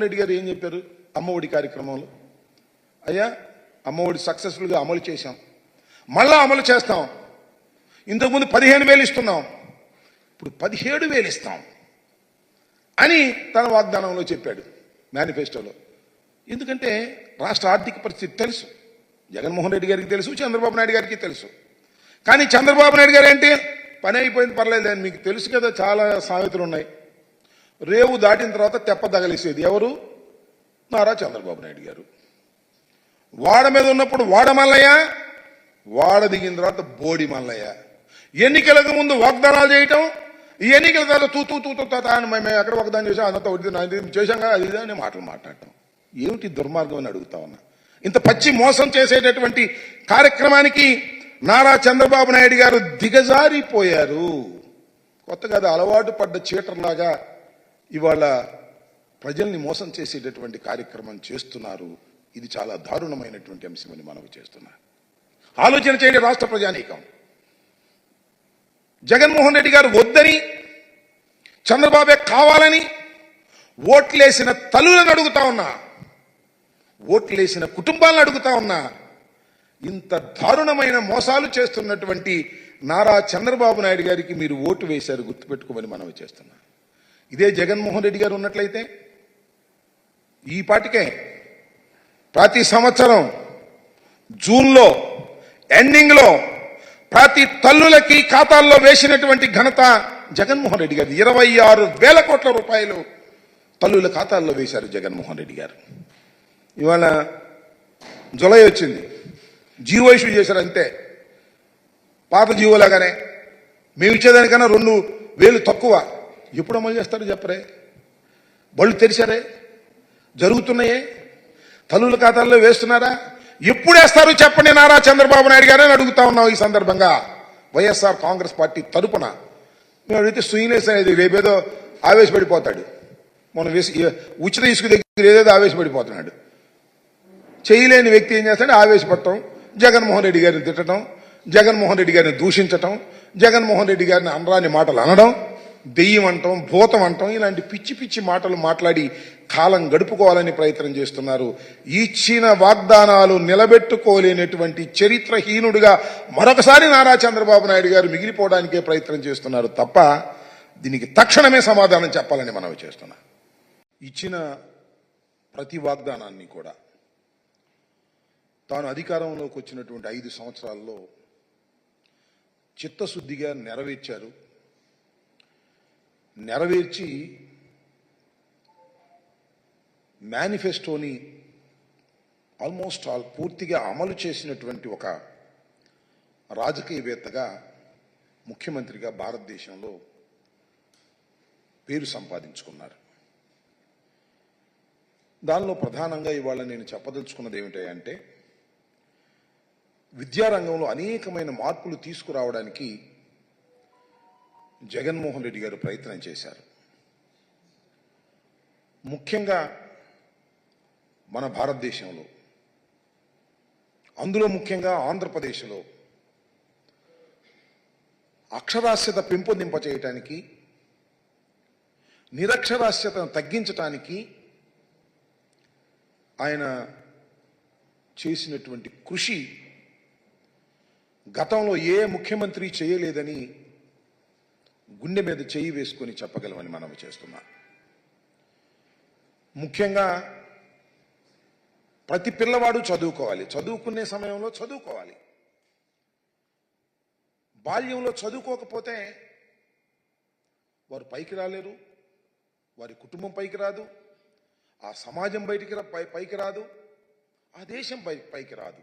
రెడ్డి గారు ఏం చెప్పారు? అమ్మఒడి కార్యక్రమంలో. అయ్యా అమ్మఒడి సక్సెస్ఫుల్గా అమలు చేశాం. మళ్ళా అమలు చేస్తాం. ఇంతకుముందు పదిహేను వేలు ఇస్తున్నాం. ఇప్పుడు పదిహేడు వేలు ఇస్తాం. అని తన వాగ్దానంలో చెప్పాడు మేనిఫెస్టోలో. ఎందుకంటే రాష్ట్ర ఆర్థిక పరిస్థితి తెలుసు. జగన్మోహన్ రెడ్డి గారికి తెలుసు చంద్రబాబు నాయుడు గారికి తెలుసు. కానీ చంద్రబాబు నాయుడు గారు ఏంటి? పని అయిపోయింది పర్లేదు. అని మీకు తెలుసు కదా చాలా సామెతలు ఉన్నాయి. రేవు దాటిన తర్వాత తెప్ప తగలేసేది ఎవరు? నారా చంద్రబాబు నాయుడు గారు. వాడ మీద ఉన్నప్పుడు వాడ మల్లయ్య వాడ దిగిన తర్వాత బోడి మల్లయ్య. ఎన్నికలకు ముందు వాగ్దానాలు చేయటం ఈ ఎన్నికల తర్వాత తూతూ తూతూ తాత అని మేము ఎక్కడ వాగ్దానం చేసాం అదంతా ఒకటి చేశాం కదా అది ఇది అని మాటలు మాట్లాడటం. ఏమిటి దుర్మార్గం అని అడుగుతా ఉన్నా? ఇంత పచ్చి మోసం చేసేటటువంటి కార్యక్రమానికి నారా చంద్రబాబు నాయుడు గారు దిగజారిపోయారు. కొత్తగా అది అలవాటు పడ్డ చీటర్లాగా ఇవాళ ప్రజల్ని మోసం చేసేటటువంటి కార్యక్రమం చేస్తున్నారు. ఇది చాలా దారుణమైనటువంటి అంశమని మనవి చేస్తున్నా. ఆలోచన చేయండి రాష్ట్ర ప్రజానీకం. జగన్మోహన్ రెడ్డి గారు వద్దని చంద్రబాబే కావాలని ఓట్లేసిన తల్లులను అడుగుతా ఉన్నా ఓట్లేసిన కుటుంబాలను అడుగుతా ఉన్నా ఇంత దారుణమైన మోసాలు చేస్తున్నటువంటి నారా చంద్రబాబు నాయుడు గారికి మీరు ఓటు వేశారు గుర్తుపెట్టుకోమని మనవి చేస్తున్నా. ఇదే జగన్మోహన్ రెడ్డి గారు ఉన్నట్లయితే ఈ పాటికే ప్రతి సంవత్సరం జూన్లో ఎండింగ్లో ప్రతి తల్లులకి ఖాతాల్లో వేసినటువంటి ఘనత జగన్మోహన్ రెడ్డి గారు. ఇరవై ఆరు వేల కోట్ల రూపాయలు తల్లుల ఖాతాల్లో వేశారు జగన్మోహన్ రెడ్డి గారు. ఇవాళ జులై వచ్చింది. జీవో ఇష్యూ చేశారు అంతే. పాత జీవోలాగానే. మేము ఇచ్చేదానికన్నా రెండు వేలు తక్కువ. ఎప్పుడు అమలు చేస్తారు చెప్పరే? బళ్ళు తెరిచారే? జరుగుతున్నాయే? తల్లుల ఖాతాల్లో వేస్తున్నారా? ఎప్పుడు వేస్తారు చెప్పండి నారా చంద్రబాబు నాయుడు గారని అడుగుతా ఉన్నాం ఈ సందర్భంగా. వైఎస్ఆర్ కాంగ్రెస్ పార్టీ తరపున. మేము అడిగితే సుయినేస్ అనేది రేపేదో ఆవేశపడిపోతాడు. మనం వేసి ఉచిత ఇసుక దగ్గర ఏదేదో ఆవేశపడిపోతున్నాడు. చేయలేని వ్యక్తి ఏం చేస్తాడు? ఆవేశపడటం జగన్మోహన్ రెడ్డి గారిని తిట్టడం జగన్మోహన్ రెడ్డి గారిని దూషించటం జగన్మోహన్ రెడ్డి గారిని అనరాని మాటలు అనడం దెయ్యం అంటాం భూతం అంటాం ఇలాంటి పిచ్చి పిచ్చి మాటలు మాట్లాడి కాలం గడుపుకోవాలని ప్రయత్నం చేస్తున్నారు. ఇచ్చిన వాగ్దానాలు నిలబెట్టుకోలేనటువంటి చరిత్రహీనుడిగా మరొకసారి నారా చంద్రబాబు నాయుడు గారు మిగిలిపోవడానికే ప్రయత్నం చేస్తున్నారు తప్ప దీనికి తక్షణమే సమాధానం చెప్పాలని మనం చేస్తున్నాం. ఇచ్చిన ప్రతి వాగ్దానాన్ని కూడా తాను అధికారంలోకి వచ్చినటువంటి ఐదు సంవత్సరాల్లో చిత్తశుద్ధిగా నెరవేర్చారు. నెరవేర్చి మేనిఫెస్టోని ఆల్మోస్ట్ ఆల్ పూర్తిగా అమలు చేసినటువంటి ఒక రాజకీయవేత్తగా ముఖ్యమంత్రిగా భారతదేశంలో పేరు సంపాదించుకున్నారు. దానిలో ప్రధానంగా ఇవాళ నేను చెప్పదలుచుకున్నది ఏమిటంటే విద్యారంగంలో అనేకమైన మార్పులు తీసుకురావడానికి జగన్మోహన్ రెడ్డి గారు ప్రయత్నం చేశారు. ముఖ్యంగా మన భారతదేశంలో అందులో ముఖ్యంగా ఆంధ్రప్రదేశ్లో అక్షరాస్యత పెంపొందింప చేయటానికి నిరక్షరాస్యతను తగ్గించటానికి ఆయన చేసినటువంటి కృషి గతంలో ఏ ముఖ్యమంత్రి చేయలేదని గుండె మీద చేయి వేసుకొని చెప్పగలమని మనం చేస్తున్నాం. ముఖ్యంగా ప్రతి పిల్లవాడు చదువుకోవాలి. చదువుకునే సమయంలో చదువుకోవాలి. బాల్యంలో చదువుకోకపోతే వారు పైకి రాలేరు వారి కుటుంబం పైకి రాదు ఆ సమాజం బయటికి రా పై- పైకి రాదు ఆ దేశం పై పైకి రాదు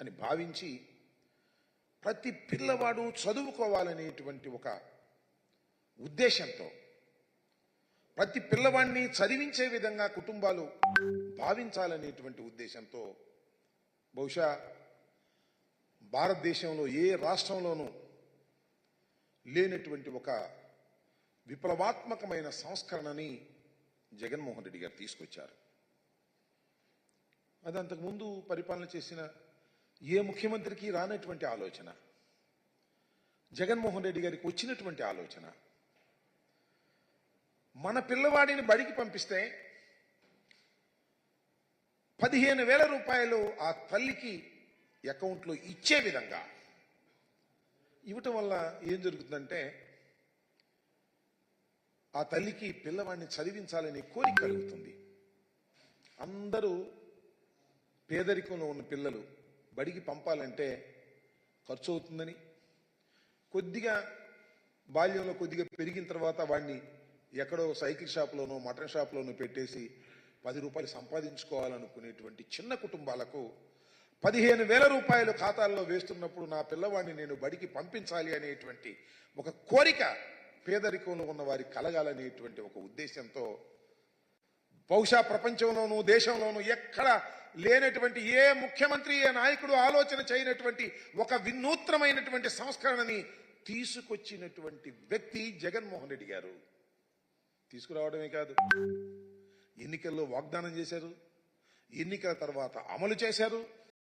అని భావించి ప్రతి పిల్లవాడు చదువుకోవాలనేటువంటి ఒక ఉద్దేశంతో ప్రతి పిల్లవాడిని చదివించే విధంగా కుటుంబాలు భావించాలనేటువంటి ఉద్దేశంతో బహుశా భారతదేశంలో ఏ రాష్ట్రంలోనూ లేనటువంటి ఒక విప్లవాత్మకమైన సంస్కరణని జగన్మోహన్ రెడ్డి గారు తీసుకొచ్చారు. అది అంతకుముందు పరిపాలన చేసిన ఏ ముఖ్యమంత్రికి రానటువంటి ఆలోచన? జగన్మోహన్ రెడ్డి గారికి వచ్చినటువంటి ఆలోచన? మన పిల్లవాడిని బడికి పంపిస్తే పదిహేను వేల రూపాయలు ఆ తల్లికి అకౌంట్లో ఇచ్చే విధంగా. ఇవ్వటం వల్ల ఏం జరుగుతుందంటే ఆ తల్లికి పిల్లవాడిని చదివించాలనే కోరిక కలుగుతుంది. అందరూ పేదరికంలో ఉన్న పిల్లలు బడికి పంపాలంటే ఖర్చు అవుతుందని కొద్దిగా బాల్యంలో కొద్దిగా పెరిగిన తర్వాత వాడిని ఎక్కడో సైకిల్ షాప్లోనో మటన్ షాప్లోనో పెట్టేసి పది రూపాయలు సంపాదించుకోవాలనుకునేటువంటి చిన్న కుటుంబాలకు పదిహేను వేల రూపాయలు ఖాతాల్లో వేస్తున్నప్పుడు నా పిల్లవాడిని నేను బడికి పంపించాలి అనేటువంటి ఒక కోరిక పేదరికంలో ఉన్న వారికి కలగాలనేటువంటి ఒక ఉద్దేశంతో బహుశా ప్రపంచంలోనూ దేశంలోనూ ఎక్కడ లేనటువంటి ఏ ముఖ్యమంత్రి ఏ నాయకుడు ఆలోచన చేయనటువంటి ఒక వినూత్నమైనటువంటి సంస్కరణని తీసుకొచ్చినటువంటి వ్యక్తి జగన్మోహన్ రెడ్డి గారు. తీసుకురావడమే కాదు. ఎన్నికల్లో వాగ్దానం చేశారు. ఎన్నికల తర్వాత అమలు చేశారు.